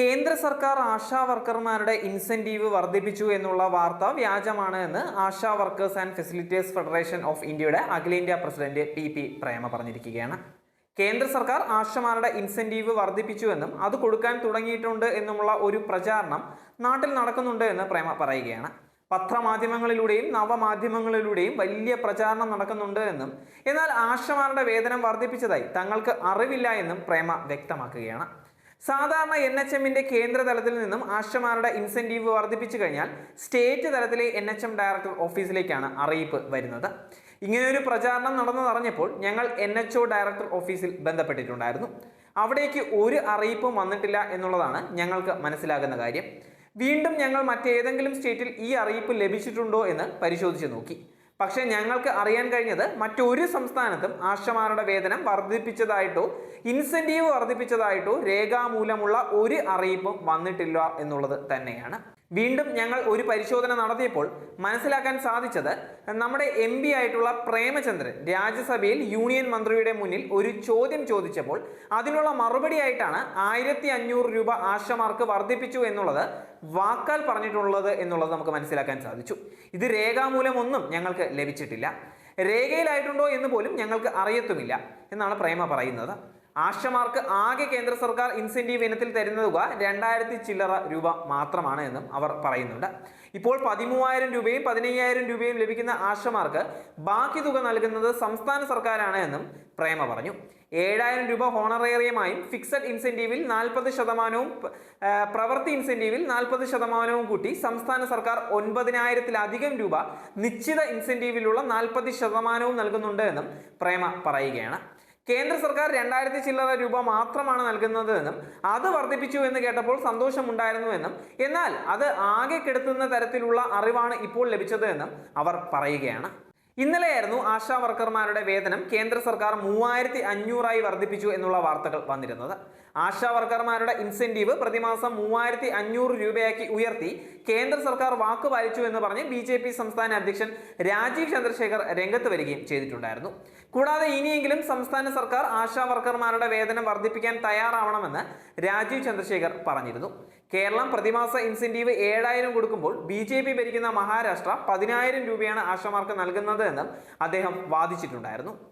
കേന്ദ്ര സർക്കാർ ആശാ വർക്കർമാരുടെ ഇൻസെന്റീവ് വർദ്ധിപ്പിച്ചു എന്നുള്ള വാർത്ത വ്യാജമാണ് എന്ന് Asha workers and facilitators federation of ഇന്ത്യയുടെ അഖിലേന്ത്യാ പ്രസിഡന്റ് പി പി പ്രേമ പറഞ്ഞിരിക്കുകയാണ്. കേന്ദ്ര സർക്കാർ ആശമാരുടെ ഇൻസെന്റീവ് വർദ്ധിപ്പിച്ചുവെന്നും അത് കൊടുക്കാൻ തുടങ്ങിയിട്ടുണ്ട് എന്നുമുള്ള ഒരു പ്രചാരണം നാട്ടിൽ നടക്കുന്നുണ്ട് എന്ന് പ്രേമ പറയുകയാണ്. പത്രമാധ്യമങ്ങളിലൂടെയും നവമാധ്യമങ്ങളിലൂടെയും വലിയ പ്രചാരണം നടക്കുന്നുണ്ട് എന്നും എന്നാൽ ആശമാരുടെ വേതനം വർദ്ധിപ്പിച്ചതായി തങ്ങൾക്ക് അറിവില്ല എന്നും പ്രേമ വ്യക്തമാക്കുകയാണ്. സാധാരണ എൻ എച്ച് എമ്മിന്റെ കേന്ദ്ര തലത്തിൽ നിന്നും ആശമാരുടെ ഇൻസെന്റീവ് വർദ്ധിപ്പിച്ചു കഴിഞ്ഞാൽ സ്റ്റേറ്റ് തലത്തിലെ എൻ എച്ച് എം ഡയറക്ടർ ഓഫീസിലേക്കാണ് അറിയിപ്പ് വരുന്നത്. ഇങ്ങനെയൊരു പ്രചാരണം നടന്നതറിഞ്ഞപ്പോൾ ഞങ്ങൾ എൻ എച്ച് ഒ ഡയറക്ടർ ഓഫീസിൽ ബന്ധപ്പെട്ടിട്ടുണ്ടായിരുന്നു. അവിടേക്ക് ഒരു അറിയിപ്പും വന്നിട്ടില്ല എന്നുള്ളതാണ് ഞങ്ങൾക്ക് മനസ്സിലാകുന്ന കാര്യം. വീണ്ടും ഞങ്ങൾ മറ്റേതെങ്കിലും സ്റ്റേറ്റിൽ ഈ അറിയിപ്പ് ലഭിച്ചിട്ടുണ്ടോ എന്ന് പരിശോധിച്ച് നോക്കി. പക്ഷേ ഞങ്ങൾക്ക് അറിയാൻ കഴിഞ്ഞത് മറ്റൊരു സംസ്ഥാനത്തും ആശമാരുടെ വേതനം വർദ്ധിപ്പിച്ചതായിട്ടോ ഇൻസെന്റീവ് വർദ്ധിപ്പിച്ചതായിട്ടോ രേഖാമൂലമുള്ള ഒരു അറിയിപ്പും വന്നിട്ടില്ല എന്നുള്ളത് തന്നെയാണ്. വീണ്ടും ഞങ്ങൾ ഒരു പരിശോധന നടത്തിയപ്പോൾ മനസ്സിലാക്കാൻ സാധിച്ചത് നമ്മുടെ എം പി ആയിട്ടുള്ള പ്രേമചന്ദ്രൻ രാജ്യസഭയിൽ യൂണിയൻ മന്ത്രിയുടെ മുന്നിൽ ഒരു ചോദ്യം ചോദിച്ചപ്പോൾ അതിനുള്ള മറുപടിയായിട്ടാണ് ആയിരത്തി അഞ്ഞൂറ് രൂപ ആശമാർക്ക് വർദ്ധിപ്പിച്ചു എന്നുള്ളത് വാക്കാൽ പറഞ്ഞിട്ടുള്ളത് എന്നുള്ളത് നമുക്ക് മനസ്സിലാക്കാൻ സാധിച്ചു. ഇത് രേഖാമൂലമൊന്നും ഞങ്ങൾക്ക് ലഭിച്ചിട്ടില്ല. രേഖയിലായിട്ടുണ്ടോ എന്ന് പോലും ഞങ്ങൾക്ക് അറിയത്തുമില്ല എന്നാണ് പ്രേമ പറയുന്നത്. ആശമാർക്ക് ആകെ കേന്ദ്ര സർക്കാർ ഇൻസെന്റീവ് ഇനത്തിൽ തരുന്ന തുക രണ്ടായിരത്തി ചില്ലറ രൂപ മാത്രമാണ് എന്നും അവർ പറയുന്നുണ്ട്. ഇപ്പോൾ പതിമൂവായിരം രൂപയും പതിനയ്യായിരം രൂപയും ലഭിക്കുന്ന ആശമാർക്ക് ബാക്കി തുക നൽകുന്നത് സംസ്ഥാന സർക്കാരാണ് എന്നും പ്രേമ പറഞ്ഞു. ഏഴായിരം രൂപ ഹോണറേറിയമായും ഫിക്സഡ് ഇൻസെന്റീവിൽ നാൽപ്പത് ശതമാനവും പ്രവൃത്തി ഇൻസെന്റീവിൽ നാൽപ്പത് ശതമാനവും കൂട്ടി സംസ്ഥാന സർക്കാർ ഒൻപതിനായിരത്തിലധികം രൂപ നിശ്ചിത ഇൻസെന്റീവിലുള്ള നാൽപ്പത് ശതമാനവും നൽകുന്നുണ്ട് എന്നും പ്രേമ പറയുകയാണ്. കേന്ദ്ര സർക്കാർ രണ്ടായിരത്തി ചില്ലറ രൂപ മാത്രമാണ് നൽകുന്നതെന്നും അത് വർദ്ധിപ്പിച്ചു എന്ന് കേട്ടപ്പോൾ സന്തോഷമുണ്ടായിരുന്നു എന്നും എന്നാൽ അത് ആകെ കെടുത്തുന്ന തരത്തിലുള്ള അറിവാണ് ഇപ്പോൾ ലഭിച്ചത് എന്നും അവർ പറയുകയാണ്. ഇന്നലെയായിരുന്നു ആശാ വർക്കർമാരുടെ വേതനം കേന്ദ്ര സർക്കാർ മൂവായിരത്തി അഞ്ഞൂറായി വർദ്ധിപ്പിച്ചു എന്നുള്ള വാർത്തകൾ വന്നിരുന്നത്. ആശാ വർക്കർമാരുടെ ഇൻസെന്റീവ് പ്രതിമാസം മൂവായിരത്തി അഞ്ഞൂറ് രൂപയാക്കി ഉയർത്തി. കേന്ദ്ര സർക്കാർ വാക്ക് പാലിച്ചു എന്ന് പറഞ്ഞ് ബി ജെ പി സംസ്ഥാന അധ്യക്ഷൻ രാജീവ് ചന്ദ്രശേഖർ രംഗത്ത് വരികയും ചെയ്തിട്ടുണ്ടായിരുന്നു. കൂടാതെ ഇനിയെങ്കിലും സംസ്ഥാന സർക്കാർ ആശാ വർക്കർമാരുടെ വേതനം വർദ്ധിപ്പിക്കാൻ തയ്യാറാവണമെന്ന് രാജീവ് ചന്ദ്രശേഖർ പറഞ്ഞിരുന്നു. കേരളം പ്രതിമാസ ഇൻസെന്റീവ് ഏഴായിരം കൊടുക്കുമ്പോൾ ബി ഭരിക്കുന്ന മഹാരാഷ്ട്ര പതിനായിരം രൂപയാണ് ആശാമാർക്ക് നൽകുന്നത് എന്നും അദ്ദേഹം വാദിച്ചിട്ടുണ്ടായിരുന്നു.